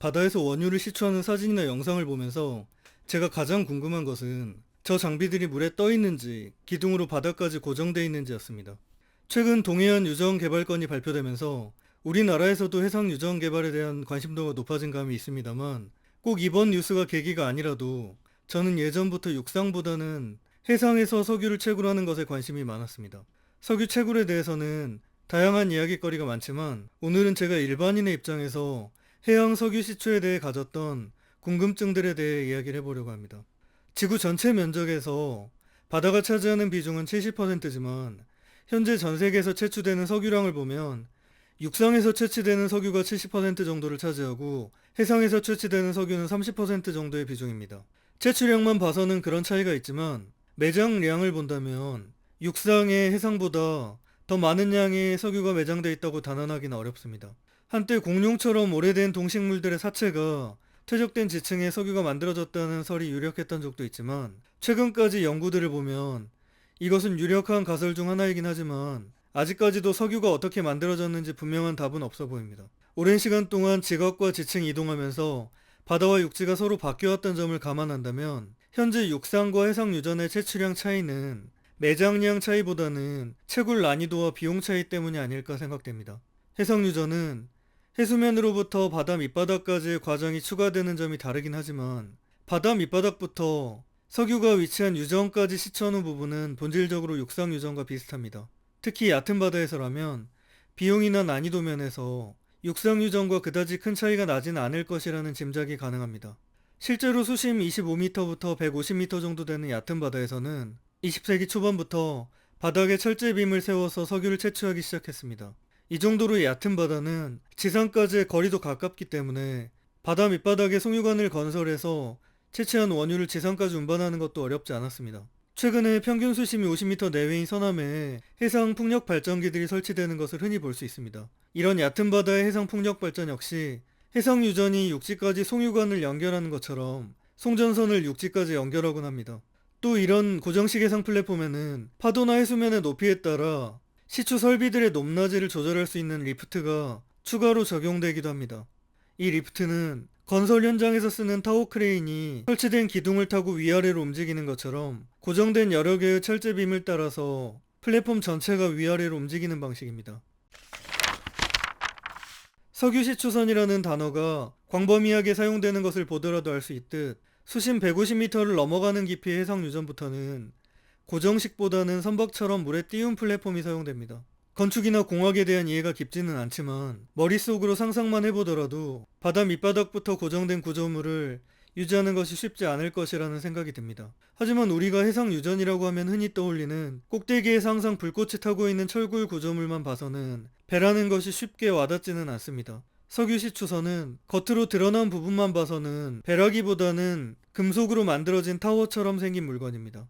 바다에서 원유를 시추하는 사진이나 영상을 보면서 제가 가장 궁금한 것은 저 장비들이 물에 떠 있는지 기둥으로 바닥까지 고정돼 있는지였습니다. 최근 동해안 유정 개발 건이 발표되면서 우리나라에서도 해상 유정 개발에 대한 관심도가 높아진 감이 있습니다만 꼭 이번 뉴스가 계기가 아니라도 저는 예전부터 육상보다는 해상에서 석유를 채굴하는 것에 관심이 많았습니다. 석유 채굴에 대해서는 다양한 이야기거리가 많지만 오늘은 제가 일반인의 입장에서 해양 석유 시추에 대해 가졌던 궁금증들에 대해 이야기를 해보려고 합니다. 지구 전체 면적에서 바다가 차지하는 비중은 70%지만 현재 전 세계에서 채취되는 석유량을 보면 육상에서 채취되는 석유가 70% 정도를 차지하고 해상에서 채취되는 석유는 30% 정도의 비중입니다. 채취량만 봐서는 그런 차이가 있지만 매장량을 본다면 육상의 해상보다 더 많은 양의 석유가 매장돼 있다고 단언하기는 어렵습니다. 한때 공룡처럼 오래된 동식물들의 사체가 퇴적된 지층에 석유가 만들어졌다는 설이 유력했던 적도 있지만 최근까지 연구들을 보면 이것은 유력한 가설 중 하나이긴 하지만 아직까지도 석유가 어떻게 만들어졌는지 분명한 답은 없어 보입니다. 오랜 시간 동안 지각과 지층이 이동하면서 바다와 육지가 서로 바뀌어왔던 점을 감안한다면 현재 육상과 해상 유전의 채취량 차이는 매장량 차이보다는 채굴 난이도와 비용 차이 때문이 아닐까 생각됩니다. 해상 유전은 해수면으로부터 바다 밑바닥까지의 과정이 추가되는 점이 다르긴 하지만 바다 밑바닥부터 석유가 위치한 유전까지 시쳐놓은 부분은 본질적으로 육상 유전과 비슷합니다. 특히 얕은 바다에서라면 비용이나 난이도 면에서 육상 유전과 그다지 큰 차이가 나지는 않을 것이라는 짐작이 가능합니다. 실제로 수심 25m부터 150m 정도 되는 얕은 바다에서는 20세기 초반부터 바닥에 철제 빔을 세워서 석유를 채취하기 시작했습니다. 이 정도로 얕은 바다는 지상까지의 거리도 가깝기 때문에 바다 밑바닥에 송유관을 건설해서 채취한 원유를 지상까지 운반하는 것도 어렵지 않았습니다. 최근에 평균 수심이 50m 내외인 서남에 해상 풍력 발전기들이 설치되는 것을 흔히 볼 수 있습니다. 이런 얕은 바다의 해상 풍력 발전 역시 해상 유전이 육지까지 송유관을 연결하는 것처럼 송전선을 육지까지 연결하곤 합니다. 또 이런 고정식 해상 플랫폼에는 파도나 해수면의 높이에 따라 시추 설비들의 높낮이를 조절할 수 있는 리프트가 추가로 적용되기도 합니다. 이 리프트는 건설 현장에서 쓰는 타워 크레인이 설치된 기둥을 타고 위아래로 움직이는 것처럼 고정된 여러 개의 철제빔을 따라서 플랫폼 전체가 위아래로 움직이는 방식입니다. 석유 시추선이라는 단어가 광범위하게 사용되는 것을 보더라도 알 수 있듯 수심 150m를 넘어가는 깊이의 해상 유전부터는 고정식보다는 선박처럼 물에 띄운 플랫폼이 사용됩니다. 건축이나 공학에 대한 이해가 깊지는 않지만 머릿속으로 상상만 해보더라도 바다 밑바닥부터 고정된 구조물을 유지하는 것이 쉽지 않을 것이라는 생각이 듭니다. 하지만 우리가 해상 유전이라고 하면 흔히 떠올리는 꼭대기에 항상 불꽃이 타고 있는 철골 구조물만 봐서는 배라는 것이 쉽게 와닿지는 않습니다. 석유 시 추선은 겉으로 드러난 부분만 봐서는 배라기보다는 금속으로 만들어진 타워처럼 생긴 물건입니다.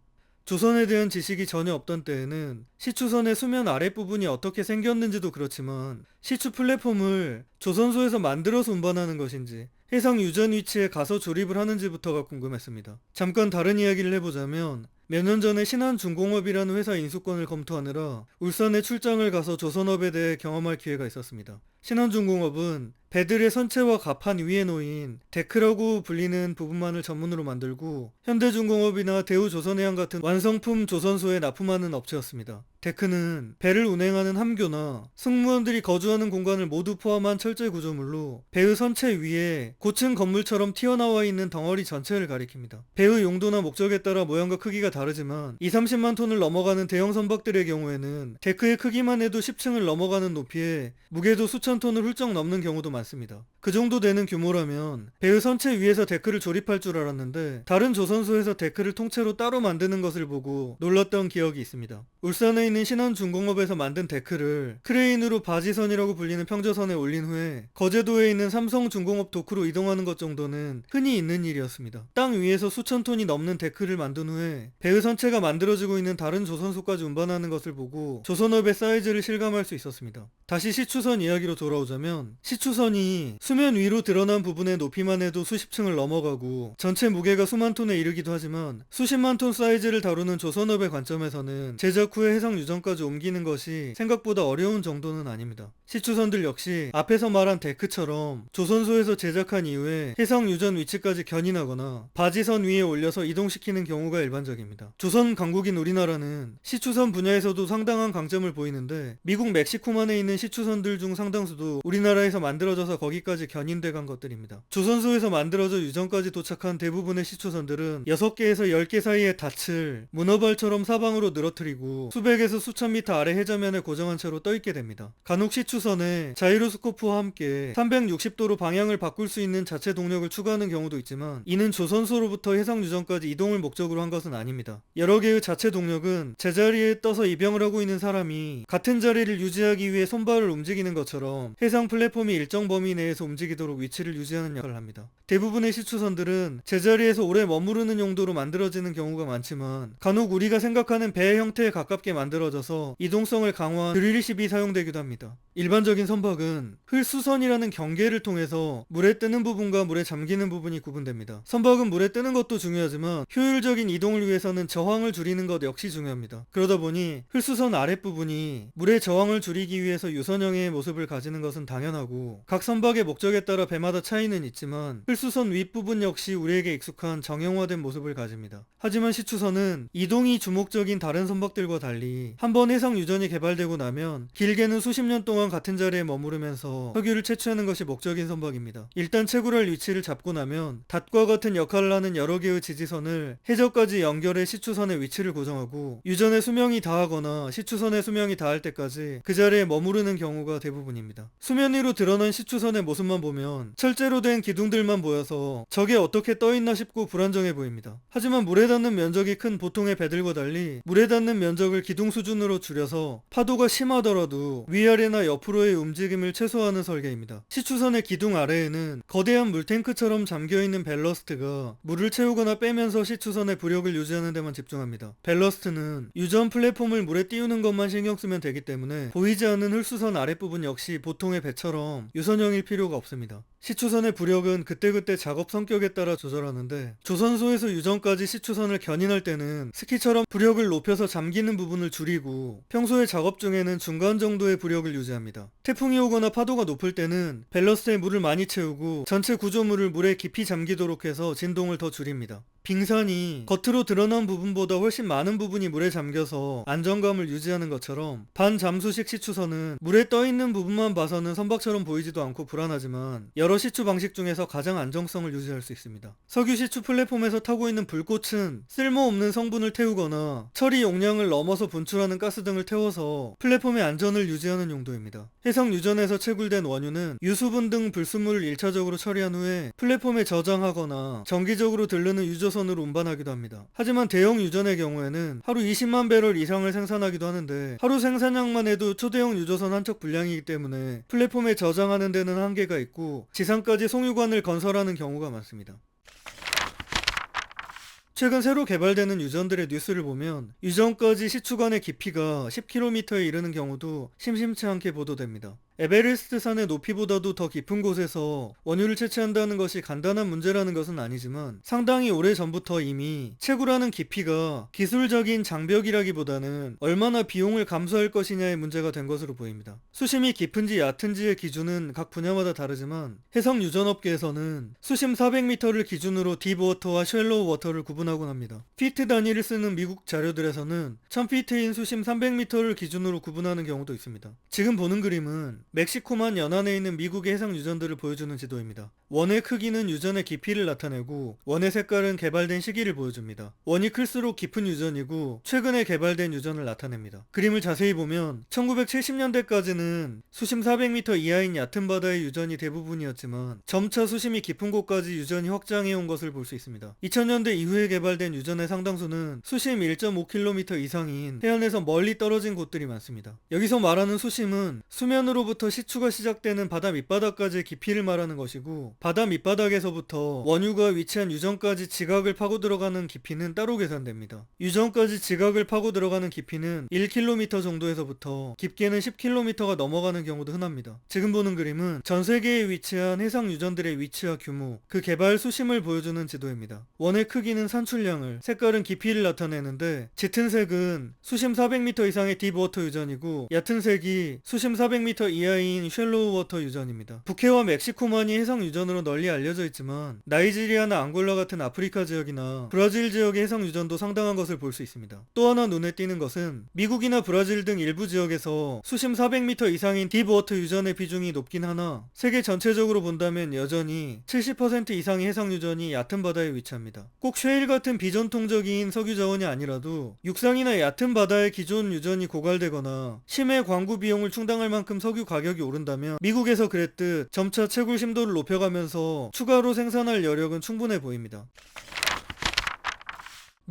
조선에 대한 지식이 전혀 없던 때에는 시추선의 수면 아랫부분이 어떻게 생겼는지도 그렇지만 시추 플랫폼을 조선소에서 만들어서 운반하는 것인지 해상 유전 위치에 가서 조립을 하는지부터가 궁금했습니다. 잠깐 다른 이야기를 해보자면 몇 년 전에 신한중공업이라는 회사 인수권을 검토하느라 울산에 출장을 가서 조선업에 대해 경험할 기회가 있었습니다. 신한중공업은 배들의 선체와 갑판 위에 놓인 데크라고 불리는 부분만을 전문으로 만들고 현대중공업이나 대우조선해양 같은 완성품 조선소에 납품하는 업체였습니다. 데크는 배를 운행하는 함교나 승무원들이 거주하는 공간을 모두 포함한 철제 구조물로 배의 선체 위에 고층 건물처럼 튀어나와 있는 덩어리 전체를 가리킵니다. 배의 용도나 목적에 따라 모양과 크기가 다르지만 2, 30만 톤을 넘어가는 대형 선박들의 경우에는 데크의 크기만 해도 10층을 넘어가는 높이에 무게도 수천 톤을 훌쩍 넘는 경우도 많습니다. 그 정도 되는 규모라면 배의 선체 위에서 데크를 조립할 줄 알았는데 다른 조선소에서 데크를 통째로 따로 만드는 것을 보고 놀랐던 기억이 있습니다. 울산에 있는 신한중공업에서 만든 데크를 크레인으로 바지선이라고 불리는 평저선에 올린 후에 거제도에 있는 삼성중공업 도크로 이동하는 것 정도는 흔히 있는 일이었습니다. 땅 위에서 수천 톤이 넘는 데크를 만든 후에 배의 선체가 만들어지고 있는 다른 조선소까지 운반하는 것을 보고 조선업의 사이즈를 실감할 수 있었습니다. 다시 시추선 이야기로 돌아오자면 시추선이 수면 위로 드러난 부분의 높이만 해도 수십 층을 넘어가고 전체 무게가 수만 톤에 이르기도 하지만 수십만 톤 사이즈를 다루는 조선업의 관점에서는 제작 후에 해상 유전까지 옮기는 것이 생각보다 어려운 정도는 아닙니다. 시추선들 역시 앞에서 말한 데크처럼 조선소에서 제작한 이후에 해상 유전 위치까지 견인하거나 바지선 위에 올려서 이동시키는 경우가 일반적입니다. 조선 강국인 우리나라는 시추선 분야에서도 상당한 강점을 보이는데 미국 멕시코만에 있는 시추선들 중 상당수도 우리나라에서 만들어져서 거기까지 견인돼 간 것들입니다. 조선소에서 만들어져 유전까지 도착한 대부분의 시추선들은 6개에서 10개 사이의 닻을 문어발처럼 사방으로 늘어뜨리고 수백에서 수천 미터 아래 해저면에 고정한 채로 떠있게 됩니다. 간혹 시추선에 자이로스코프와 함께 360도로 방향을 바꿀 수 있는 자체 동력을 추가하는 경우도 있지만 이는 조선소로부터 해상 유전까지 이동을 목적으로 한 것은 아닙니다. 여러 개의 자체 동력은 제자리에 떠서 입영을 하고 있는 사람이 같은 자리를 유지하기 위해 손발 을 움직이는 것처럼 해상 플랫폼이 일정 범위 내에서 움직이도록 위치를 유지하는 역할을 합니다. 대부분의 시추선들은 제자리에서 오래 머무르는 용도로 만들어지는 경우가 많지만 간혹 우리가 생각하는 배 형태에 가깝게 만들어져서 이동성을 강화한 드릴십이 사용되기도 합니다. 일반적인 선박은 흘수선이라는 경계를 통해서 물에 뜨는 부분과 물에 잠기는 부분이 구분됩니다. 선박은 물에 뜨는 것도 중요하지만 효율적인 이동을 위해서는 저항을 줄이는 것 역시 중요합니다. 그러다 보니 흘수선 아랫부분이 물의 저항을 줄이기 위해서 유선형의 모습을 가지는 것은 당연하고 각 선박의 목적에 따라 배마다 차이는 있지만 흘수선 윗부분 역시 우리에게 익숙한 정형화된 모습을 가집니다. 하지만 시추선은 이동이 주목적인 다른 선박들과 달리 한 번 해상 유전이 개발되고 나면 길게는 수십 년 동안 같은 자리에 머무르면서 석유를 채취하는 것이 목적인 선박입니다. 일단 채굴할 위치를 잡고 나면 닷과 같은 역할을 하는 여러 개의 지지선을 해저까지 연결해 시추선의 위치를 고정하고 유전의 수명이 다하거나 시추선의 수명이 다할 때까지 그 자리에 머무르는 경우가 대부분입니다. 수면 위로 드러난 시추선의 모습만 보면 철제로 된 기둥들만 보여서 저게 어떻게 떠있나 싶고 불안정해 보입니다. 하지만 물에 닿는 면적이 큰 보통의 배들과 달리 물에 닿는 면적을 기둥 수준으로 줄여서 파도가 심하더라도 위아래나 옆으로의 움직임을 최소화하는 설계입니다. 시추선의 기둥 아래에는 거대한 물탱크처럼 잠겨있는 벨러스트가 물을 채우거나 빼면서 시추선의 부력을 유지하는 데만 집중합니다. 벨러스트는 유전 플랫폼을 물에 띄우는 것만 신경 쓰면 되기 때문에 보이지 않는 흙 수선 아랫부분 역시 보통의 배처럼 유선형일 필요가 없습니다. 시추선의 부력은 그때그때 작업 성격에 따라 조절하는데 조선소에서 유전까지 시추선을 견인할 때는 스키처럼 부력을 높여서 잠기는 부분을 줄이고 평소에 작업 중에는 중간 정도의 부력을 유지합니다. 태풍이 오거나 파도가 높을 때는 밸러스에 물을 많이 채우고 전체 구조물을 물에 깊이 잠기도록 해서 진동을 더 줄입니다. 빙산이 겉으로 드러난 부분보다 훨씬 많은 부분이 물에 잠겨서 안정감을 유지하는 것처럼 반잠수식 시추선은 물에 떠 있는 부분만 봐서는 선박처럼 보이지도 않고 불안하지만 여러 시추 방식 중에서 가장 안정성을 유지할 수 있습니다. 석유 시추 플랫폼에서 타고 있는 불꽃은 쓸모없는 성분을 태우거나 처리 용량을 넘어서 분출하는 가스 등을 태워서 플랫폼의 안전을 유지하는 용도입니다. 해상 유전에서 채굴된 원유는 유수분 등 불순물을 1차적으로 처리한 후에 플랫폼에 저장하거나 정기적으로 들르는 유조선으로 운반하기도 합니다. 하지만 대형 유전의 경우에는 하루 20만 배럴 이상을 생산하기도 하는데 하루 생산량만 해도 초대형 유조선 한 척 분량이기 때문에 플랫폼에 저장하는 데는 한계가 있고 지상까지 송유관을 건설하는 경우가 많습니다. 최근 새로 개발되는 유전들의 뉴스를 보면 유전까지 시추관의 깊이가 10km에 이르는 경우도 심심치 않게 보도됩니다. 에베레스트 산의 높이보다도 더 깊은 곳에서 원유를 채취한다는 것이 간단한 문제라는 것은 아니지만 상당히 오래 전부터 이미 채굴하는 깊이가 기술적인 장벽이라기보다는 얼마나 비용을 감수할 것이냐의 문제가 된 것으로 보입니다. 수심이 깊은지 얕은지의 기준은 각 분야마다 다르지만 해상 유전업계에서는 수심 400m를 기준으로 딥워터와 쉘로우 워터를 구분하곤 합니다. 피트 단위를 쓰는 미국 자료들에서는 1000피트인 수심 300m를 기준으로 구분하는 경우도 있습니다. 지금 보는 그림은 멕시코만 연안에 있는 미국의 해상 유전들을 보여주는 지도입니다. 원의 크기는 유전의 깊이를 나타내고 원의 색깔은 개발된 시기를 보여줍니다. 원이 클수록 깊은 유전이고 최근에 개발된 유전을 나타냅니다. 그림을 자세히 보면 1970년대까지는 수심 400m 이하인 얕은 바다의 유전이 대부분이었지만 점차 수심이 깊은 곳까지 유전이 확장해 온 것을 볼 수 있습니다. 2000년대 이후에 개발된 유전의 상당수는 수심 1.5km 이상인 해안에서 멀리 떨어진 곳들이 많습니다. 여기서 말하는 수심은 수면으로부터 바다로부터 시추가 시작되는 바다 밑바닥까지의 깊이를 말하는 것이고 바다 밑바닥에서부터 원유가 위치한 유정까지 지각을 파고 들어가는 깊이는 따로 계산됩니다. 유정까지 지각을 파고 들어가는 깊이는 1km 정도에서부터 깊게는 10km가 넘어가는 경우도 흔합니다. 지금 보는 그림은 전 세계에 위치한 해상 유전들의 위치와 규모, 그 개발 수심을 보여주는 지도입니다. 원의 크기는 산출량을, 색깔은 깊이를 나타내는데 짙은 색은 수심 400m 이상의 딥워터 유전이고 얕은 색이 수심 400m 이하 인 쉘로우 워터 유전입니다. 북해와 멕시코만이 해상 유전으로 널리 알려져 있지만 나이지리아나 앙골라 같은 아프리카 지역이나 브라질 지역의 해상 유전도 상당한 것을 볼 수 있습니다. 또 하나 눈에 띄는 것은 미국이나 브라질 등 일부 지역에서 수심 400m 이상인 딥워터 유전의 비중이 높긴 하나 세계 전체적으로 본다면 여전히 70% 이상의 해상 유전이 얕은 바다에 위치합니다. 꼭 쉐일 같은 비전통적인 석유 자원이 아니라도 육상이나 얕은 바다의 기존 유전이 고갈되거나 심해 광구 비용을 충당할 만큼 석유 가격 이 오른다면 미국에서 그랬듯 점차 채굴 심도를 높여가면서 추가로 생산할 여력은 충분해 보입니다.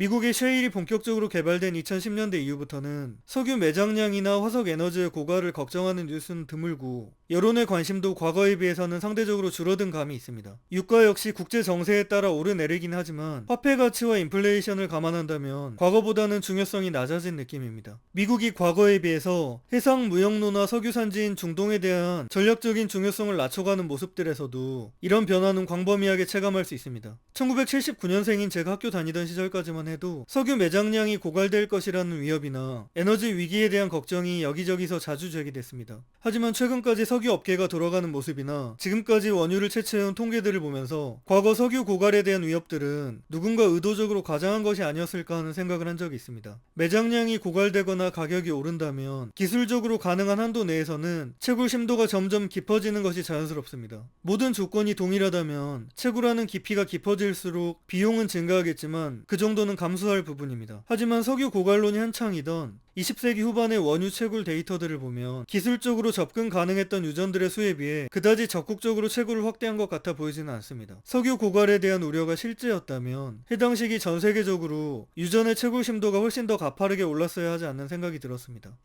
미국의 셰일이 본격적으로 개발된 2010년대 이후부터는 석유 매장량이나 화석 에너지의 고갈을 걱정하는 뉴스는 드물고 여론의 관심도 과거에 비해서는 상대적으로 줄어든 감이 있습니다. 유가 역시 국제 정세에 따라 오르내리긴 하지만 화폐 가치와 인플레이션을 감안한다면 과거보다는 중요성이 낮아진 느낌입니다. 미국이 과거에 비해서 해상 무역로나 석유 산지인 중동에 대한 전략적인 중요성을 낮춰가는 모습들에서도 이런 변화는 광범위하게 체감할 수 있습니다. 1979년생인 제가 학교 다니던 시절까지만 해도 석유 매장량이 고갈될 것이라는 위협이나 에너지 위기에 대한 걱정이 여기저기서 자주 제기됐습니다. 하지만 최근까지 석유 업계가 돌아가는 모습이나 지금까지 원유를 채취해온 통계들을 보면서 과거 석유 고갈에 대한 위협들은 누군가 의도적으로 과장한 것이 아니었을까 하는 생각을 한 적이 있습니다. 매장량이 고갈되거나 가격이 오른다면 기술적으로 가능한 한도 내에서는 채굴 심도가 점점 깊어지는 것이 자연스럽습니다. 모든 조건이 동일하다면 채굴하는 깊이가 깊어질수록 비용은 증가하겠지만 그 정도는 감수할 부분입니다. 하지만 석유 고갈론이 한창이던 20세기 후반의 원유 채굴 데이터들을 보면 기술적으로 접근 가능했던 유전들의 수에 비해 그다지 적극적으로 채굴을 확대한 것 같아 보이지는 않습니다. 석유 고갈에 대한 우려가 실제였다면 해당 시기 전 세계적으로 유전의 채굴 심도가 훨씬 더 가파르게 올랐어야 하지 않는 생각이 들었습니다.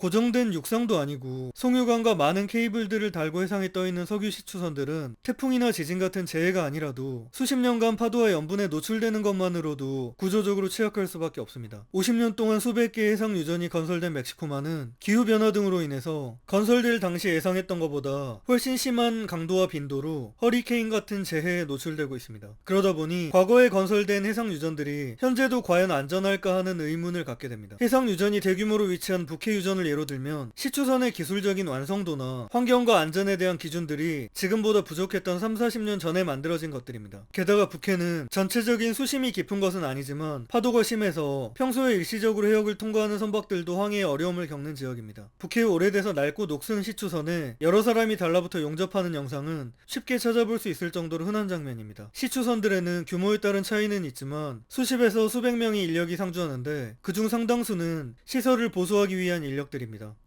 고정된 육상도 아니고 송유관과 많은 케이블들을 달고 해상에 떠있는 석유 시추선들은 태풍이나 지진 같은 재해가 아니라도 수십 년간 파도와 염분에 노출되는 것만으로도 구조적으로 취약할 수밖에 없습니다. 50년 동안 수백 개의 해상 유전이 건설된 멕시코만은 기후변화 등으로 인해서 건설될 당시 예상했던 것보다 훨씬 심한 강도와 빈도로 허리케인 같은 재해에 노출되고 있습니다. 그러다 보니 과거에 건설된 해상 유전들이 현재도 과연 안전할까 하는 의문을 갖게 됩니다. 해상 유전이 대규모로 위치한 북해 유전을 예로 들면 시추선의 기술적인 완성도나 환경과 안전에 대한 기준들이 지금보다 부족했던 3, 40년 전에 만들어진 것들입니다. 게다가 북해는 전체적인 수심이 깊은 것은 아니지만 파도가 심해서 평소에 일시적으로 해역을 통과하는 선박들도 항해에 어려움을 겪는 지역입니다. 북해의 오래돼서 낡고 녹슨 시추선에 여러 사람이 달라붙어 용접하는 영상은 쉽게 찾아볼 수 있을 정도로 흔한 장면입니다. 시추선들에는 규모에 따른 차이는 있지만 수십에서 수백 명의 인력이 상주하는데 그중 상당수는 시설을 보수하기 위한 인력들입니다.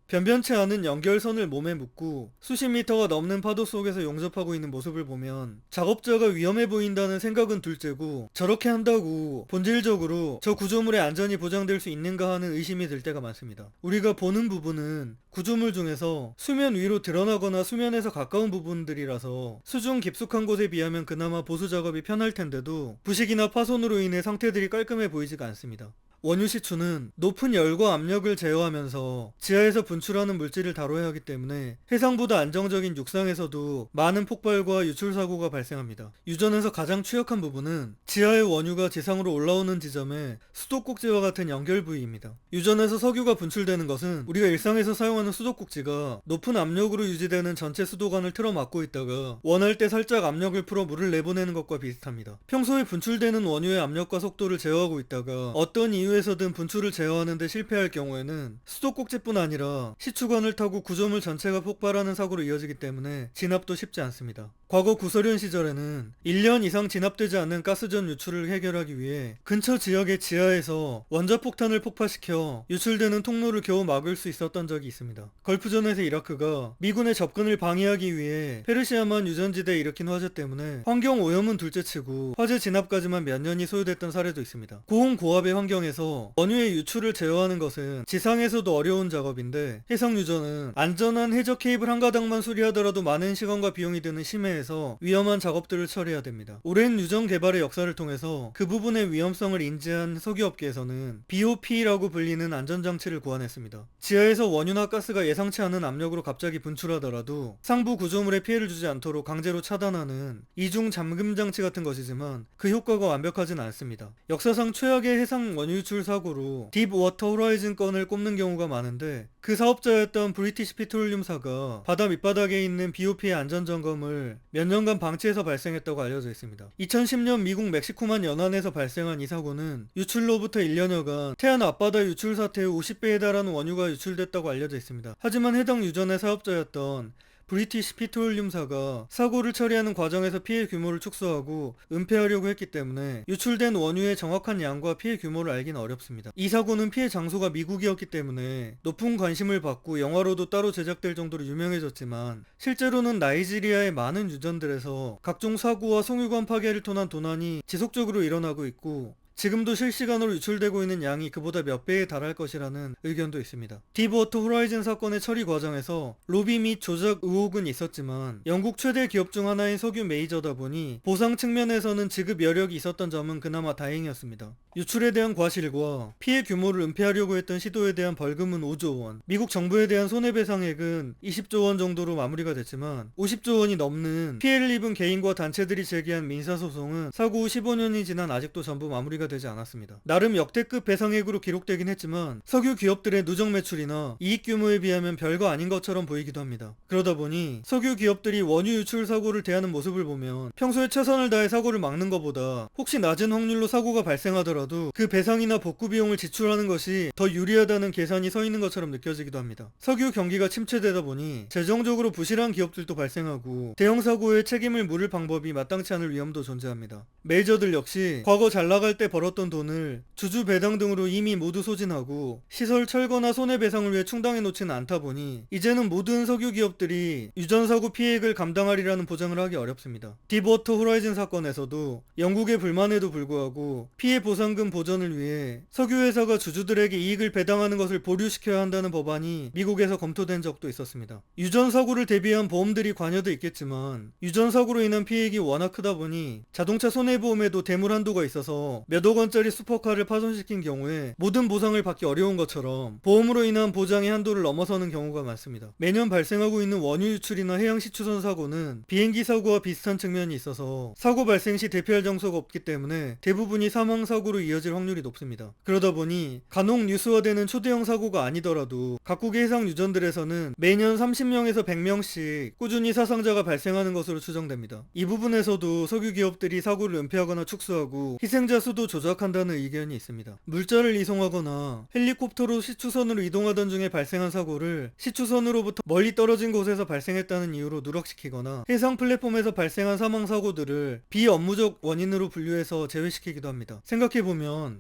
변변치 않은 연결선을 몸에 묶고 수십 미터가 넘는 파도 속에서 용접하고 있는 모습을 보면 작업자가 위험해 보인다는 생각은 둘째고 저렇게 한다고 본질적으로 저 구조물의 안전이 보장될 수 있는가 하는 의심이 들 때가 많습니다. 우리가 보는 부분은 구조물 중에서 수면 위로 드러나거나 수면에서 가까운 부분들이라서 수중 깊숙한 곳에 비하면 그나마 보수 작업이 편할 텐데도 부식이나 파손으로 인해 상태들이 깔끔해 보이지가 않습니다. 원유 시추는 높은 열과 압력을 제어하면서 지하에서 분출하는 물질을 다뤄야 하기 때문에 해상보다 안정적인 육상에서도 많은 폭발과 유출 사고가 발생합니다. 유전에서 가장 취약한 부분은 지하의 원유가 지상으로 올라오는 지점에 수도꼭지와 같은 연결 부위입니다. 유전에서 석유가 분출되는 것은 우리가 일상에서 사용하는 수도꼭지가 높은 압력으로 유지되는 전체 수도관을 틀어 막고 있다가 원할 때 살짝 압력을 풀어 물을 내보내는 것과 비슷합니다. 평소에 분출되는 원유의 압력과 속도를 제어하고 있다가 어떤 이유 이유에서든 분출을 제어하는 데 실패할 경우에는 수도꼭지뿐 아니라 시추관을 타고 구조물 전체가 폭발하는 사고로 이어지기 때문에 진압도 쉽지 않습니다. 과거 구소련 시절에는 1년 이상 진압되지 않는 가스전 유출을 해결하기 위해 근처 지역의 지하에서 원자폭탄을 폭파시켜 유출되는 통로를 겨우 막을 수 있었던 적이 있습니다. 걸프전에서 이라크가 미군의 접근을 방해하기 위해 페르시아만 유전지대에 일으킨 화재 때문에 환경 오염은 둘째치고 화재 진압까지만 몇 년이 소요됐던 사례도 있습니다. 고온 고압의 환경에서 상태에서 원유의 유출을 제어하는 것은 지상에서도 어려운 작업인데 해상 유저는 안전한 해적 케이블 한 가닥만 수리하더라도 많은 시간과 비용이 드는 심해에서 위험한 작업들을 처리해야 됩니다. 오랜 유전 개발의 역사를 통해서 그 부분의 위험성을 인지한 석유업계에서는 BOP라고 불리는 안전장치를 고안했습니다. 지하에서 원유나 가스가 예상치 않은 압력으로 갑자기 분출하더라도 상부 구조물에 피해를 주지 않도록 강제로 차단하는 이중 잠금 장치 같은 것이지만 그 효과가 완벽하진 않습니다. 역사상 최악의 해상 원유 유출 사고로 딥 워터 호라이즌 건을 꼽는 경우가 많은데 그 사업자였던 브리티시 피트롤륨사가 바다 밑바닥에 있는 BOP의 안전 점검을 몇 년간 방치해서 발생했다고 알려져 있습니다. 2010년 미국 멕시코만 연안에서 발생한 이 사고는 유출로부터 1년여간 태안 앞바다 유출 사태 후 50배에 달하는 원유가 유출됐다고 알려져 있습니다. 하지만 해당 유전의 사업자였던 브리티시 피트롤륨사가 사고를 처리하는 과정에서 피해 규모를 축소하고 은폐하려고 했기 때문에 유출된 원유의 정확한 양과 피해 규모를 알기는 어렵습니다. 이 사고는 피해 장소가 미국이었기 때문에 높은 관심을 받고 영화로도 따로 제작될 정도로 유명해졌지만 실제로는 나이지리아의 많은 유전들에서 각종 사고와 송유관 파괴를 통한 도난이 지속적으로 일어나고 있고 지금도 실시간으로 유출되고 있는 양이 그보다 몇 배에 달할 것이라는 의견도 있습니다. 딥워터 호라이즌 사건의 처리 과정에서 로비 및 조작 의혹은 있었지만 영국 최대 기업 중 하나인 석유 메이저다 보니 보상 측면에서는 지급 여력이 있었던 점은 그나마 다행이었습니다. 유출에 대한 과실과 피해 규모를 은폐하려고 했던 시도에 대한 벌금은 5조 원, 미국 정부에 대한 손해배상액은 20조 원 정도로 마무리가 됐지만 50조 원이 넘는 피해를 입은 개인과 단체들이 제기한 민사소송은 사고 후 15년이 지난 아직도 전부 마무리가 되지 않았습니다. 나름 역대급 배상액으로 기록되긴 했지만 석유 기업들의 누적 매출이나 이익 규모에 비하면 별거 아닌 것처럼 보이기도 합니다. 그러다 보니 석유 기업들이 원유 유출 사고를 대하는 모습을 보면 평소에 최선을 다해 사고를 막는 것보다 혹시 낮은 확률로 사고가 발생하더라도 그 배상이나 복구 비용을 지출하는 것이 더 유리하다는 계산이 서 있는 것처럼 느껴지기도 합니다. 석유 경기가 침체되다 보니 재정적으로 부실한 기업들도 발생하고 대형 사고에 책임을 물을 방법이 마땅치 않을 위험도 존재합니다. 메이저들 역시 과거 잘 나갈 때 벌었던 돈을 주주 배당 등으로 이미 모두 소진하고 시설 철거나 손해배상을 위해 충당해 놓지는 않다 보니 이제는 모든 석유 기업들이 유전 사고 피해액을 감당하리라는 보장을 하기 어렵습니다. 딥워터 호라이즌 사건에서도 영국의 불만에도 불구하고 피해 보상 금 보전을 위해 석유 회사가 주주들에게 이익을 배당하는 것을 보류시켜야 한다는 법안이 미국에서 검토된 적도 있었습니다. 유전 사고를 대비한 보험들이 관여도 있겠지만 유전 사고로 인한 피해액이 워낙 크다 보니 자동차 손해보험에도 대물 한도가 있어서 몇억 원짜리 슈퍼카를 파손시킨 경우에 모든 보상을 받기 어려운 것처럼 보험으로 인한 보장의 한도를 넘어서는 경우가 많습니다. 매년 발생하고 있는 원유 유출이나 해양 시추선 사고는 비행기 사고와 비슷한 측면이 있어서 사고 발생 시 대피할 정서가 없기 때문에 대부분이 사망 사고로 이어질 확률이 높습니다. 그러다 보니 간혹 뉴스화되는 초대형 사고가 아니더라도 각국의 해상 유전들에서는 매년 30명에서 100명씩 꾸준히 사상자가 발생하는 것으로 추정됩니다. 이 부분에서도 석유 기업들이 사고를 은폐하거나 축소하고 희생자 수도 조작한다는 의견이 있습니다. 물자를 이송하거나 헬리콥터로 시추선으로 이동하던 중에 발생한 사고를 시추선으로부터 멀리 떨어진 곳에서 발생했다는 이유로 누락시키거나 해상 플랫폼에서 발생한 사망 사고들을 비업무적 원인으로 분류해서 제외시키기도 합니다. 생각해보면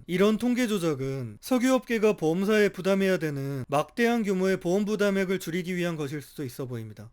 이런 통계 조작은 석유업계가 보험사에 부담해야 되는 막대한 규모의 보험 부담액을 줄이기 위한 것일 수도 있어 보입니다.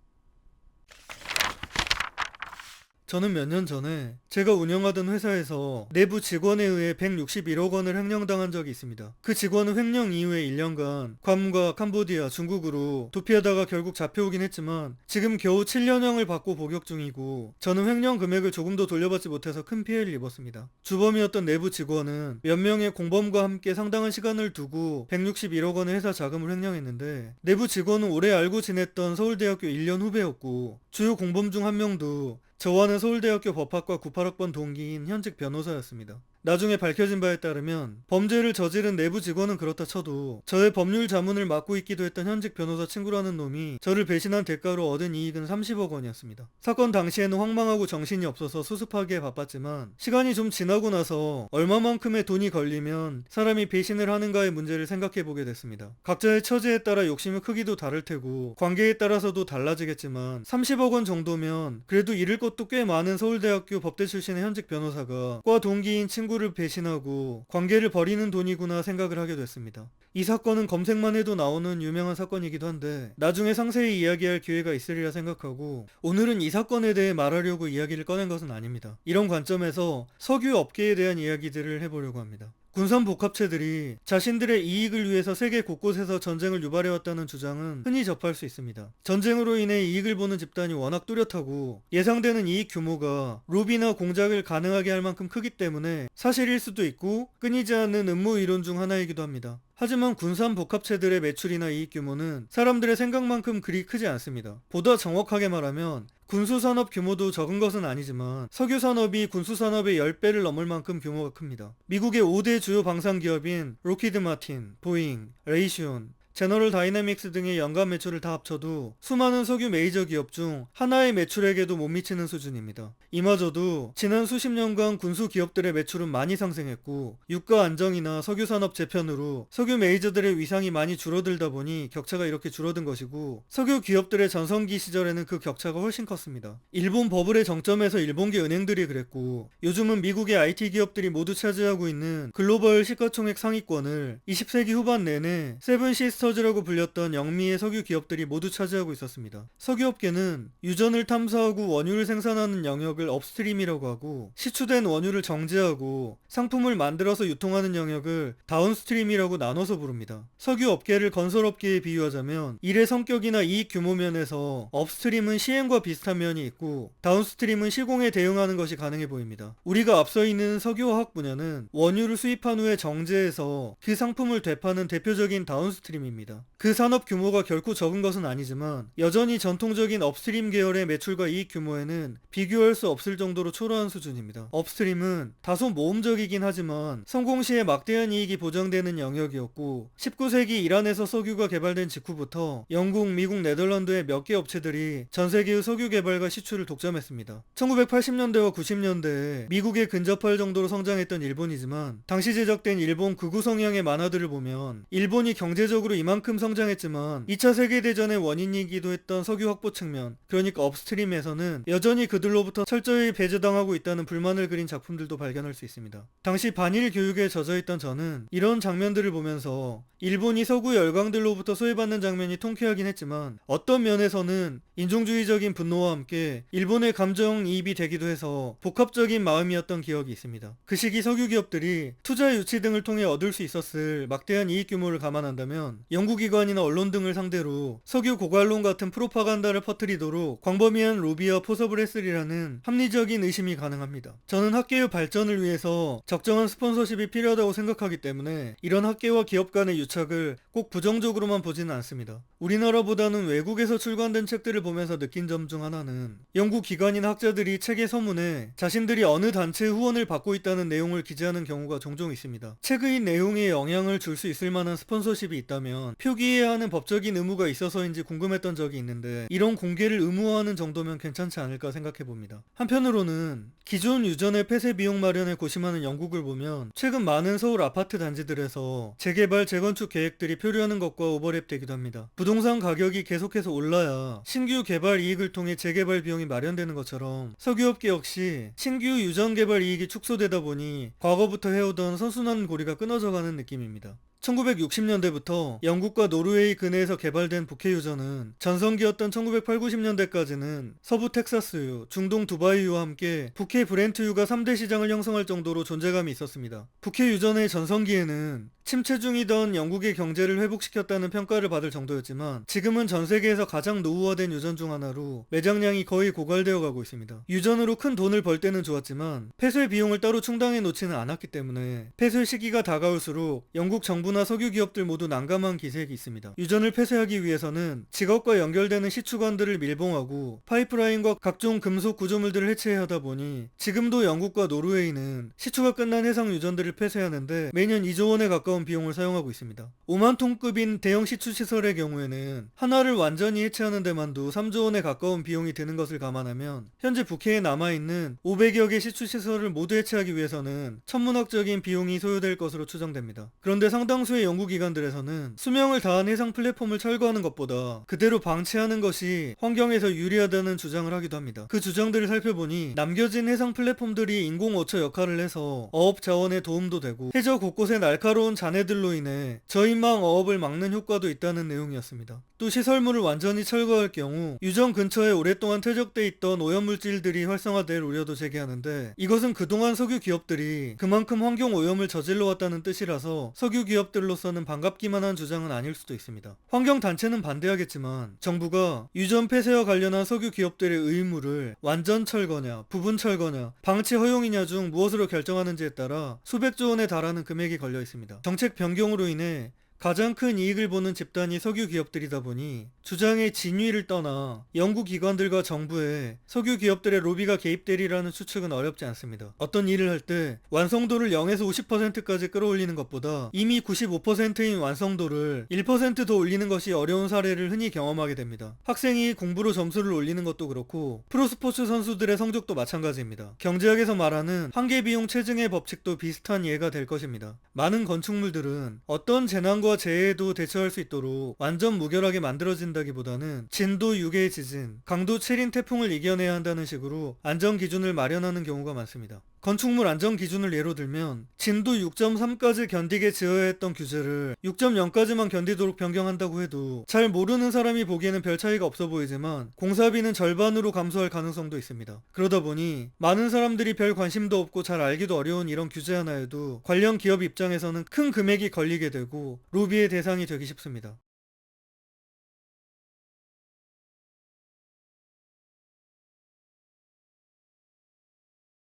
저는 몇 년 전에 제가 운영하던 회사에서 내부 직원에 의해 161억 원을 횡령당한 적이 있습니다. 그 직원은 횡령 이후에 1년간 괌과 캄보디아, 중국으로 도피하다가 결국 잡혀오긴 했지만 지금 겨우 7년형을 받고 복역 중이고 저는 횡령 금액을 조금도 돌려받지 못해서 큰 피해를 입었습니다. 주범이었던 내부 직원은 몇 명의 공범과 함께 상당한 시간을 두고 161억 원의 회사 자금을 횡령했는데 내부 직원은 오래 알고 지냈던 서울대학교 1년 후배였고 주요 공범 중 한 명도 저와는 서울대학교 법학과 98학번 동기인 현직 변호사였습니다. 나중에 밝혀진 바에 따르면 범죄를 저지른 내부 직원은 그렇다 쳐도 저의 법률 자문을 맡고 있기도 했던 현직 변호사 친구라는 놈이 저를 배신한 대가로 얻은 이익은 30억 원이었습니다. 사건 당시에는 황망하고 정신이 없어서 수습하기에 바빴지만 시간이 좀 지나고 나서 얼마만큼의 돈이 걸리면 사람이 배신을 하는가의 문제를 생각해 보게 됐습니다. 각자의 처지에 따라 욕심의 크기도 다를 테고 관계에 따라서도 달라지겠지만 30억 원 정도면 그래도 잃을 것도 꽤 많은 서울대학교 법대 출신의 현직 변호사가 과 동기인 친구 친구를 배신하고 관계를 버리는 돈이구나 생각을 하게 됐습니다. 이 사건은 검색만 해도 나오는 유명한 사건이기도 한데 나중에 상세히 이야기할 기회가 있으리라 생각하고 오늘은 이 사건에 대해 말하려고 이야기를 꺼낸 것은 아닙니다. 이런 관점에서 석유 업계에 대한 이야기들을 해보려고 합니다. 군산 복합체들이 자신들의 이익을 위해서 세계 곳곳에서 전쟁을 유발해왔다는 주장은 흔히 접할 수 있습니다. 전쟁으로 인해 이익을 보는 집단이 워낙 뚜렷하고 예상되는 이익 규모가 로비나 공작을 가능하게 할 만큼 크기 때문에 사실일 수도 있고 끊이지 않는 음모 이론 중 하나이기도 합니다. 하지만 군산 복합체들의 매출이나 이익 규모는 사람들의 생각만큼 그리 크지 않습니다. 보다 정확하게 말하면 군수산업 규모도 적은 것은 아니지만 석유산업이 군수산업의 10배를 넘을 만큼 규모가 큽니다. 미국의 5대 주요 방산기업인 로키드 마틴, 보잉, 레이시온, 제너럴 다이내믹스 등의 연간 매출을 다 합쳐도 수많은 석유 메이저 기업 중 하나의 매출액에도 못 미치는 수준입니다. 이마저도 지난 수십 년간 군수 기업들의 매출은 많이 상승했고 유가 안정이나 석유 산업 재편으로 석유 메이저들의 위상이 많이 줄어들다 보니 격차가 이렇게 줄어든 것이고 석유 기업들의 전성기 시절에는 그 격차가 훨씬 컸습니다. 일본 버블의 정점에서 일본계 은행들이 그랬고 요즘은 미국의 IT 기업들이 모두 차지하고 있는 글로벌 시가총액 상위권을 20세기 후반 내내 세븐 시스터 즈라고 불렸던 영미의 석유 기업들이 모두 차지하고 있었습니다. 석유업계는 유전을 탐사하고 원유를 생산하는 영역을 업스트림이라고 하고 시추된 원유를 정제하고 상품을 만들어서 유통하는 영역을 다운스트림이라고 나눠서 부릅니다. 석유업계를 건설업계에 비유하자면 일의 성격이나 이익 규모 면에서 업스트림은 시행과 비슷한 면이 있고 다운스트림은 시공에 대응하는 것이 가능해 보입니다. 우리가 앞서 있는 석유화학 분야는 원유를 수입한 후에 정제해서 그 상품을 되파는 대표적인 다운스트림입니다. 그 산업 규모가 결코 적은 것은 아니지만 여전히 전통적인 업스트림 계열의 매출과 이익 규모에는 비교할 수 없을 정도로 초라한 수준입니다. 업스트림은 다소 모험적이긴 하지만 성공 시에 막대한 이익이 보장되는 영역이었고 19세기 이란에서 석유가 개발된 직후부터 영국, 미국, 네덜란드의 몇 개 업체들이 전 세계의 석유 개발과 시추를 독점했습니다. 1980년대와 90년대에 미국에 근접할 정도로 성장했던 일본이지만 당시 제작된 일본 극우 성향의 만화들을 보면 일본이 경제적으로 이만큼 성장했지만 2차 세계대전의 원인이기도 했던 석유 확보 측면 그러니까 업스트림에서는 여전히 그들로부터 철저히 배제당하고 있다는 불만을 그린 작품들도 발견할 수 있습니다. 당시 반일 교육에 젖어있던 저는 이런 장면들을 보면서 일본이 서구 열강들로부터 소외받는 장면이 통쾌하긴 했지만 어떤 면에서는 인종주의적인 분노와 함께 일본의 감정이입이 되기도 해서 복합적인 마음이었던 기억이 있습니다. 그 시기 석유 기업들이 투자 유치 등을 통해 얻을 수 있었을 막대한 이익 규모를 감안한다면 연구기관이나 언론 등을 상대로 석유 고갈론 같은 프로파간다를 퍼뜨리도록 광범위한 로비와 포섭을 했으리라는 합리적인 의심이 가능합니다. 저는 학계의 발전을 위해서 적정한 스폰서십이 필요하다고 생각하기 때문에 이런 학계와 기업 간의 유 착을 꼭 부정적으로만 보지는 않습니다. 우리나라보다는 외국에서 출간된 책들을 보면서 느낀 점 중 하나는 영국 기관이나 학자들이 책의 서문에 자신들이 어느 단체의 후원을 받고 있다는 내용을 기재하는 경우가 종종 있습니다. 책의 내용에 영향을 줄 수 있을 만한 스폰서십이 있다면 표기해야 하는 법적인 의무가 있어서인지 궁금했던 적이 있는데 이런 공개를 의무화하는 정도면 괜찮지 않을까 생각해 봅니다. 한편으로는 기존 유전의 폐쇄 비용 마련에 고심하는 영국을 보면 최근 많은 서울 아파트 단지들에서 재개발 재건축 계획들이 표류하는 것과 오버랩되기도 합니다. 부동산 가격이 계속해서 올라야 신규 개발 이익을 통해 재개발 비용이 마련되는 것처럼 석유업계 역시 신규 유전 개발 이익이 축소되다 보니 과거부터 해오던 선순환 고리가 끊어져가는 느낌입니다. 1960년대부터 영국과 노르웨이 근해에서 개발된 북해 유전은 전성기였던 1980, 90년대까지는 서부 텍사스유, 중동 두바이유와 함께 북해 브렌트유가 3대 시장을 형성할 정도로 존재감이 있었습니다. 북해 유전의 전성기에는 침체 중이던 영국의 경제를 회복시켰다는 평가를 받을 정도였지만 지금은 전 세계에서 가장 노후화된 유전 중 하나로 매장량이 거의 고갈되어 가고 있습니다. 유전으로 큰 돈을 벌 때는 좋았지만 폐쇄 비용을 따로 충당해 놓지는 않았기 때문에 폐쇄 시기가 다가올수록 영국 정부 나 석유 기업들 모두 난감한 기색이 있습니다. 유전을 폐쇄하기 위해서는 직업과 연결되는 시추관들을 밀봉하고 파이프라인과 각종 금속 구조물들을 해체해야 하다 보니 지금도 영국과 노르웨이는 시추가 끝난 해상 유전들을 폐쇄하는데 매년 2조 원에 가까운 비용을 사용하고 있습니다. 5만 톤급인 대형 시추 시설의 경우에는 하나를 완전히 해체하는 데만도 3조 원에 가까운 비용이 드는 것을 감안하면 현재 북해에 남아있는 500여 개 시추 시설을 모두 해체하기 위해서는 천문학적인 비용이 소요될 것으로 추정됩니다. 그런데 상당 상당수의 연구기관들에서는 수명을 다한 해상 플랫폼을 철거하는 것보다 그대로 방치하는 것이 환경에서 유리하다는 주장을 하기도 합니다. 그 주장들을 살펴보니 남겨진 해상 플랫폼들이 인공 어처 역할을 해서 어업 자원에 도움도 되고 해저 곳곳에 날카로운 잔해들로 인해 저인망 어업을 막는 효과도 있다는 내용이었습니다. 또 시설물을 완전히 철거할 경우 유정 근처에 오랫동안 퇴적돼 있던 오염물질들이 활성화될 우려도 제기하는데 이것은 그동안 석유 기업들이 그만큼 환경 오염을 저질러 왔다는 뜻이라서 석유 기업 들로서는 반갑기만 한 주장은 아닐 수도 있습니다. 환경 단체는 반대하겠지만 정부가 유전 폐쇄와 관련한 석유 기업들의 의무를 완전 철거냐, 부분 철거냐, 방치 허용이냐 중 무엇으로 결정하는지에 따라 수백조 원에 달하는 금액이 걸려 있습니다. 정책 변경으로 인해 가장 큰 이익을 보는 집단이 석유 기업들이다 보니 주장의 진위를 떠나 연구기관들과 정부에 석유 기업들의 로비가 개입되리라는 추측은 어렵지 않습니다. 어떤 일을 할 때 완성도를 0에서 50%까지 끌어올리는 것보다 이미 95%인 완성도를 1%더 올리는 것이 어려운 사례를 흔히 경험하게 됩니다. 학생이 공부로 점수를 올리는 것도 그렇고 프로스포츠 선수들의 성적도 마찬가지입니다. 경제학에서 말하는 한계비용 체증의 법칙도 비슷한 예가 될 것입니다. 많은 건축물들은 어떤 재난과 재해에도 대처할 수 있도록 완전 무결하게 만들어진 다기보다는 진도 6의 지진, 강도 7인 태풍을 이겨내야 한다는 식으로 안전 기준을 마련하는 경우가 많습니다. 건축물 안전 기준을 예로 들면 진도 6.3까지 견디게 지어야 했던 규제를 6.0까지만 견디도록 변경한다고 해도 잘 모르는 사람이 보기에는 별 차이가 없어 보이지만 공사비는 절반으로 감소할 가능성도 있습니다. 그러다 보니 많은 사람들이 별 관심도 없고 잘 알기도 어려운 이런 규제 하나에도 관련 기업 입장에서는 큰 금액이 걸리게 되고 로비의 대상이 되기 쉽습니다.